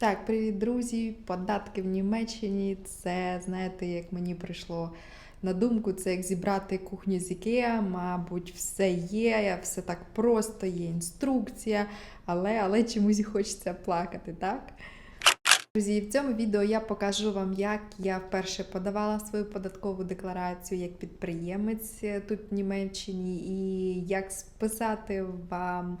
Так, привіт, друзі! Податки в Німеччині. Це, знаєте, як мені прийшло на думку, це як зібрати кухню з Ікеа. Мабуть, все є, все так просто, є інструкція, але, але чомусь хочеться плакати, так? Друзі, в цьому відео я покажу вам, як я вперше подавала свою податкову декларацію як підприємець тут в Німеччині, і як списати вам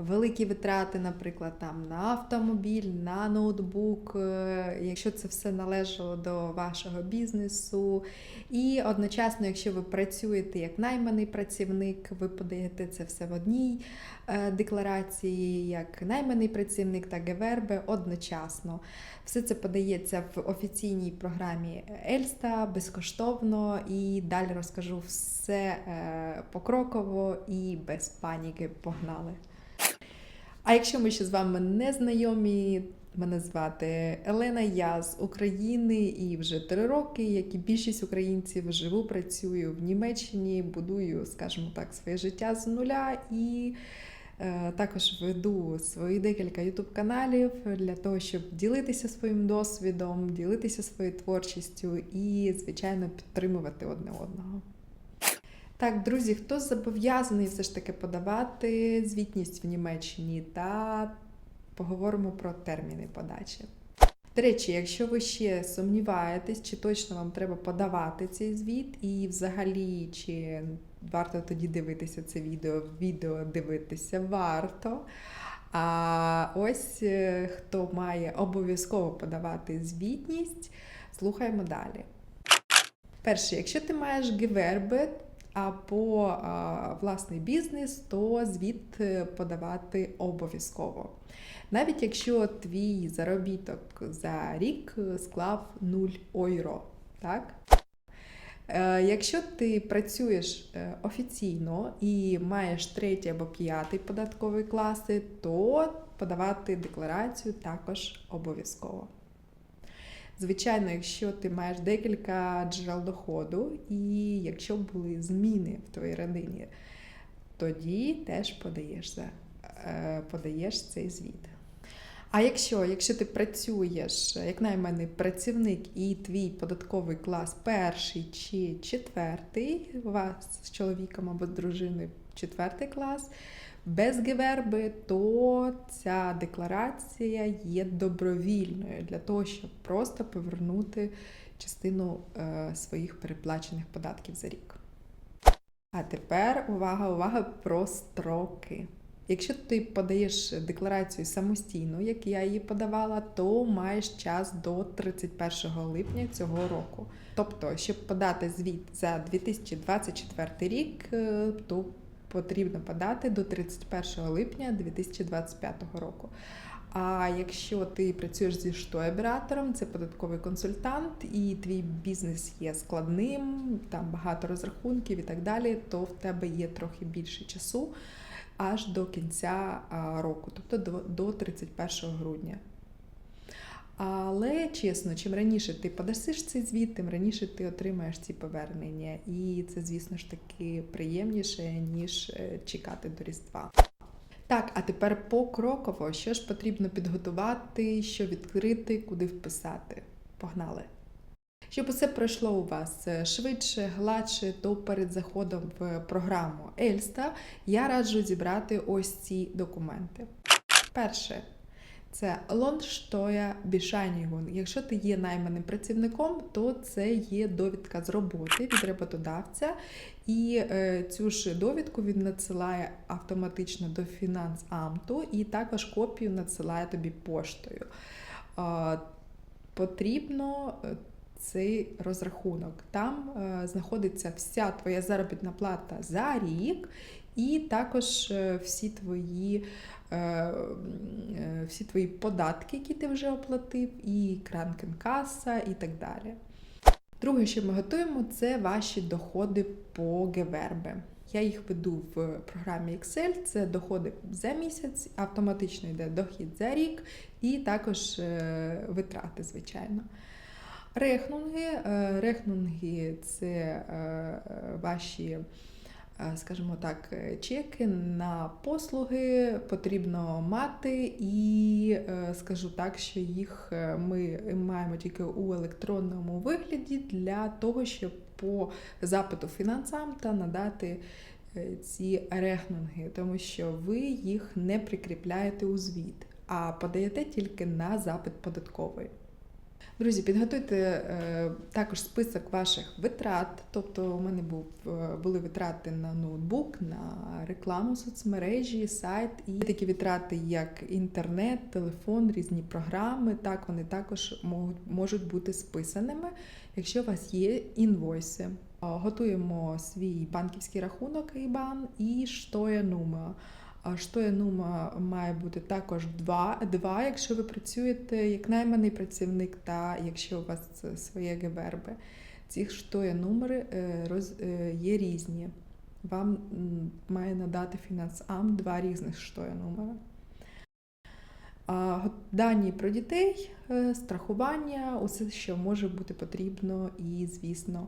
великі витрати, наприклад, там на автомобіль, на ноутбук, е, якщо це все належало до вашого бізнесу. І одночасно, якщо ви працюєте як найманий працівник, ви подаєте це все в одній е, декларації, як найманий працівник та ГВРБ одночасно. Все це подається в офіційній програмі Ельста безкоштовно і далі розкажу все е, покроково і без паніки. Погнали! А якщо ми ще з вами не знайомі, мене звати Елена, я з України і вже три роки, як і більшість українців, живу, працюю в Німеччині, будую, скажімо так, своє життя з нуля і також веду свої декілька ютуб-каналів для того, щоб ділитися своїм досвідом, ділитися своєю творчістю і, звичайно, підтримувати одне одного. Так, друзі, хто зобов'язаний все ж таки подавати звітність в Німеччині та поговоримо про терміни подачі. До речі, якщо ви ще сумніваєтесь, чи точно вам треба подавати цей звіт, і взагалі, чи варто тоді дивитися це відео, відео дивитися варто. А ось е, хто має обов'язково подавати звітність, слухаємо далі. Перше, якщо ти маєш ГВРБ, або а, власний бізнес, то звіт е, подавати обов'язково. Навіть якщо твій заробіток за рік склав 0 ойро. Так? Е, Якщо ти працюєш е, офіційно і маєш третій або п'ятий податковий класи, то подавати декларацію також обов'язково. Звичайно, якщо ти маєш декілька джерел доходу, і якщо були зміни в твоїй родині, тоді теж подаєш, е, подаєш цей звіт. А якщо якщо ти працюєш як найманий працівник і твій податковий клас перший чи четвертий, у вас з чоловіком або з дружиною четвертий клас, без ГВРБ, то ця декларація є добровільною для того, щоб просто повернути частину е, своїх переплачених податків за рік. А тепер увага, увага про строки. Якщо ти подаєш декларацію самостійно, як я її подавала, то маєш час до 31 липня цього року. Тобто, щоб подати звіт за 2024 рік, е, то потрібно подати до 31 липня 2025 року. А якщо ти працюєш зі штойбератором, це податковий консультант, і твій бізнес є складним, там багато розрахунків і так далі, то в тебе є трохи більше часу аж до кінця року, тобто до 31 грудня. Але чесно, чим раніше ти подасиш цей звіт, тим раніше ти отримаєш ці повернення. І це, звісно ж таки, приємніше, ніж е, чекати до Різдва. Так, а тепер покроково, що ж потрібно підготувати, що відкрити, куди вписати. Погнали! Щоб усе пройшло у вас е, швидше, гладше, то перед заходом в програму Ельста я раджу зібрати ось ці документи. Перше. Це Lohnsteuer Bescheinigung. Якщо ти є найманим працівником, то це є довідка з роботи від роботодавця, і е, цю ж довідку він надсилає автоматично до фінансамту і також копію надсилає тобі поштою. Е, потрібно цей розрахунок. Там е, знаходиться вся твоя заробітна плата за рік, і також е, всі твої е, всі твої податки, які ти вже оплатив, і кранкенкаса, і так далі. Друге, що ми готуємо, це ваші доходи по ГВРБ. Я їх веду в програмі Excel. Це доходи за місяць, автоматично йде дохід за рік, і також витрати, звичайно. Рехнунги. Е, рехнунги це е, ваші е, скажімо так, чеки на послуги потрібно мати, і скажу так, що їх ми маємо тільки у електронному вигляді для того, щоб по запиту фінансам та надати ці рехнунги, тому що ви їх не прикріпляєте у звіт, а подаєте тільки на запит податковий. Друзі, підготуйте е, також список ваших витрат. Тобто, у мене був, е, були витрати на ноутбук, на рекламу соцмережі, сайт і такі витрати, як інтернет, телефон, різні програми. Так, вони також можуть, можуть бути списаними, якщо у вас є інвойси. Готуємо свій банківський рахунок IBAN і штоє нума. А штоє нума має бути також два, два, якщо ви працюєте як найманий працівник, та якщо у вас своє ГВРБ. Ці штоє номери е, роз, е, є різні. Вам має надати фінансам два різних штоє номера. Дані про дітей, е, страхування, усе, що може бути потрібно, і, звісно,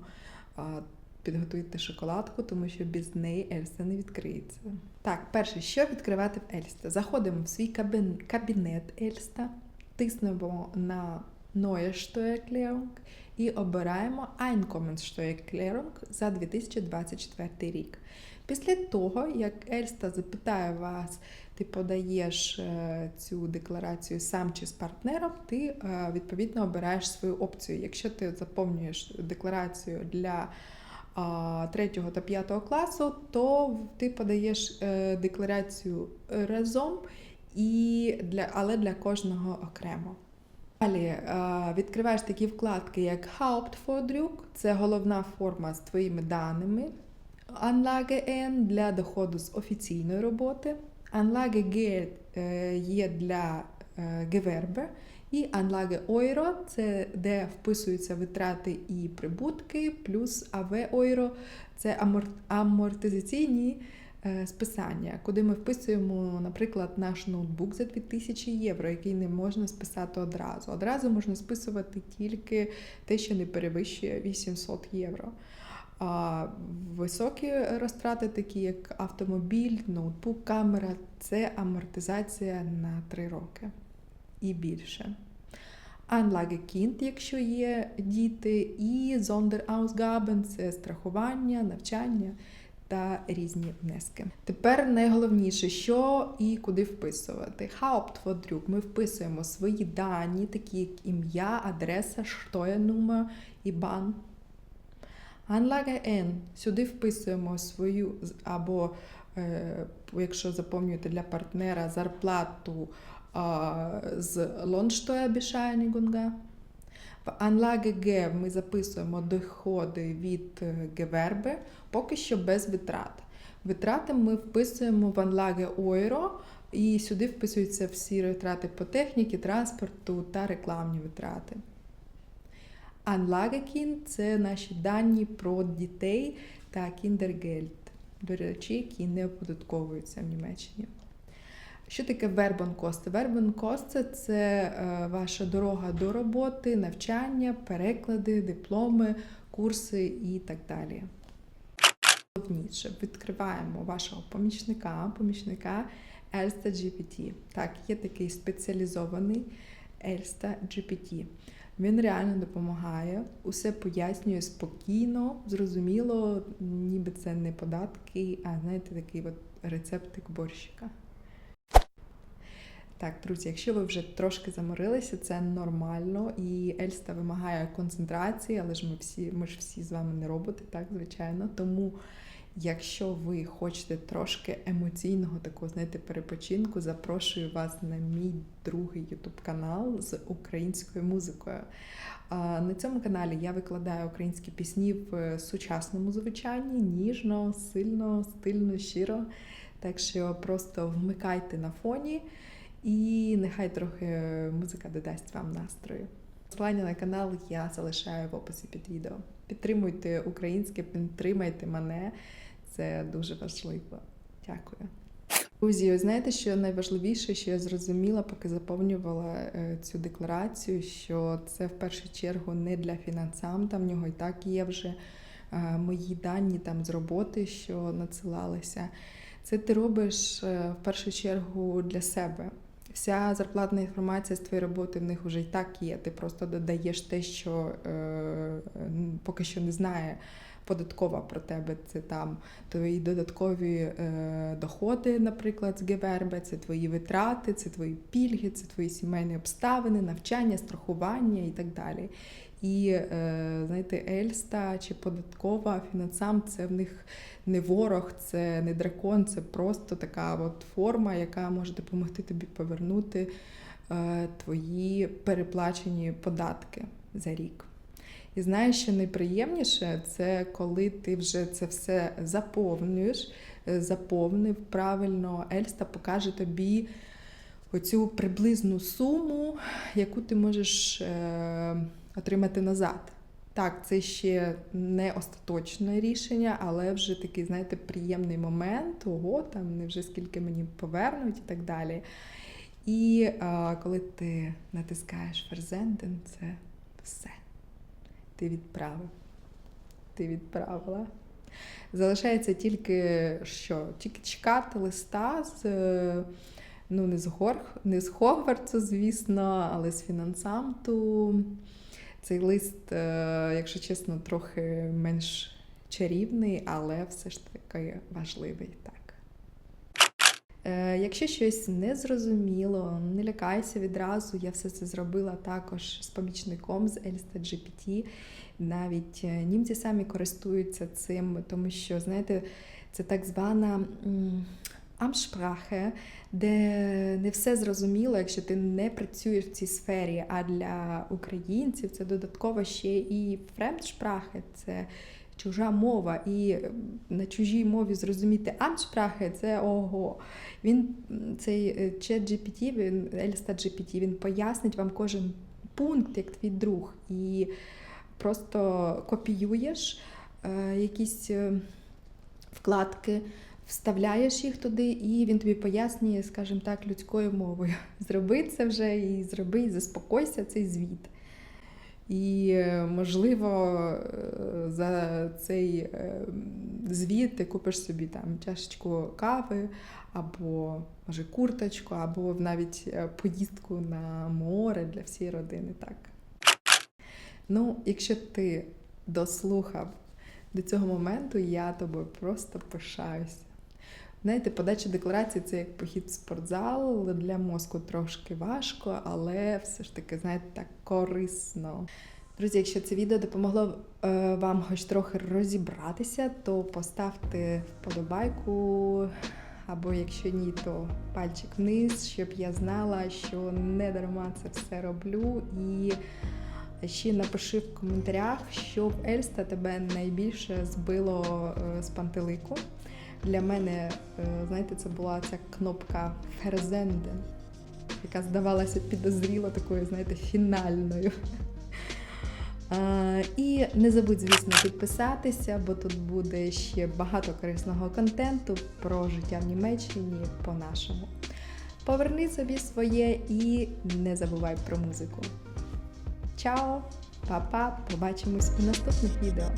підготуйте шоколадку, тому що без неї Ельста не відкриється. Так, перше, що відкривати в Ельста? Заходимо в свій кабін- кабінет Ельста, тиснемо на Neue Steuererklärung і обираємо Einkommenssteuererklärung за 2024 рік. Після того, як Ельста запитає вас, ти подаєш е, цю декларацію сам чи з партнером, ти е, відповідно обираєш свою опцію. Якщо ти заповнюєш декларацію для 3 та 5 класу, то ти подаєш е, декларацію разом, і для, але для кожного окремо. Далі відкриваєш такі вкладки, як Hauptfordruk, це головна форма з твоїми даними. Anlage N для доходу з офіційної роботи. Anlage G е, є для е, Gewerbe. І Anlage Euro – це де вписуються витрати і прибутки, плюс AV Euro – це амор- амортизаційні е, списання, куди ми вписуємо, наприклад, наш ноутбук за 2000 євро, який не можна списати одразу. Одразу можна списувати тільки те, що не перевищує 800 євро. А високі розтрати, такі як автомобіль, ноутбук, камера це амортизація на 3 роки і більше. Anlage Kind, якщо є діти, і Sonderausgaben – це страхування, навчання та різні внески. Тепер найголовніше, що і куди вписувати. Hauptvertrag ми вписуємо свої дані, такі як ім'я, адреса, Steuernummer, IBAN. Anlage N. Сюди вписуємо свою або, е, якщо заповнюєте для партнера зарплату з Lohnsteuerbescheinigung. В Anlage G ми записуємо доходи від Gewerbe, поки що без витрат. Витрати ми вписуємо в Anlage Euro, і сюди вписуються всі витрати по техніці, транспорту та рекламні витрати. Kind – це наші дані про дітей та Kindergeld, до речі, які не оподатковуються в Німеччині. Що таке вербонкости? Вербонкости – це е, ваша дорога до роботи, навчання, переклади, дипломи, курси і так далі. Головніше відкриваємо вашого помічника, помічника Elsta GPT. Так, є такий спеціалізований Elsta GPT. Він реально допомагає, усе пояснює спокійно, зрозуміло, ніби це не податки, а знаєте, такий от рецептик борщика. Так, друзі, якщо ви вже трошки заморилися, це нормально. І Ельста вимагає концентрації, але ж ми всі, ми ж всі з вами не роботи, так, звичайно. Тому, якщо ви хочете трошки емоційного такого, знаєте, перепочинку, запрошую вас на мій другий ютуб канал з українською музикою. На цьому каналі я викладаю українські пісні в сучасному звучанні, ніжно, сильно, стильно, щиро. Так що просто вмикайте на фоні. І нехай трохи музика додасть вам настрою. Посилання на канал я залишаю в описі під відео. Підтримуйте українське, підтримайте мене. Це дуже важливо. Дякую. Друзі, знаєте, що найважливіше, що я зрозуміла, поки заповнювала е, цю декларацію, що це в першу чергу не для фінансам, там в нього і так є вже е, мої дані там з роботи, що надсилалися. Це ти робиш е, в першу чергу для себе. Вся зарплатна інформація з твоєї роботи в них вже і так є. Ти просто додаєш те, що е, поки що не знає податкова про тебе. Це там твої додаткові е, доходи, наприклад, з Гевербе, це твої витрати, це твої пільги, це твої сімейні обставини, навчання, страхування і так далі. І е, знаєте, Ельста чи податкова фінансам це в них не ворог, це не дракон, це просто така от форма, яка може допомогти тобі повернути е, твої переплачені податки за рік. І знаєш, що найприємніше, це коли ти вже це все заповнюєш, е, заповнив правильно, Ельста покаже тобі оцю приблизну суму, яку ти можеш е, отримати назад. Так, це ще не остаточне рішення, але вже такий, знаєте, приємний момент, ого, там не вже скільки мені повернуть і так далі. І а, коли ти натискаєш Ферзенден, це все. Ти відправив. Ти відправила. Залишається тільки що? Тільки чекати листа з. Ну, не з, Горг, не з Хогвартсу, звісно, але з фінансамту. Цей лист, е, якщо чесно, трохи менш чарівний, але все ж таки важливий. Так. Е, Якщо щось не зрозуміло, не лякайся відразу. Я все це зробила також з помічником з Elsta GPT. Навіть е, німці самі користуються цим, тому що, знаєте, це так звана Амшпрахе, де не все зрозуміло, якщо ти не працюєш в цій сфері. А для українців це додатково ще і фремдшпрахе, це чужа мова. І на чужій мові зрозуміти Амшпрахе це ого. Він цей е, чат GPT, він Elsta GPT, він пояснить вам кожен пункт, як твій друг. І просто копіюєш е, якісь е, вкладки, вставляєш їх туди, і він тобі пояснює, скажімо так, людською мовою. Зроби це вже і зроби, і заспокойся цей звіт. І, е, можливо, е, за цей е, звіт ти купиш собі там чашечку кави, або може курточку, або навіть поїздку на море для всієї родини. Так. Ну, якщо ти дослухав до цього моменту, я тобою просто пишаюся. Знаєте, подача декларації це як похід в спортзал. Для мозку трошки важко, але все ж таки, знаєте, так корисно. Друзі, якщо це відео допомогло е, вам хоч трохи розібратися, то поставте вподобайку. Або якщо ні, то пальчик вниз, щоб я знала, що не дарма це все роблю. І ще напиши в коментарях, що в Ельста тебе найбільше збило е, з пантелику. Для мене, е, знаєте, це була ця кнопка Ферзенден, яка здавалася підозріло такою, знаєте, фінальною. А, І не забудь, звісно, підписатися, бо тут буде ще багато корисного контенту про життя в Німеччині по-нашому. Поверни собі своє і не забувай про музику. Чао, па-па, побачимось у наступних відео.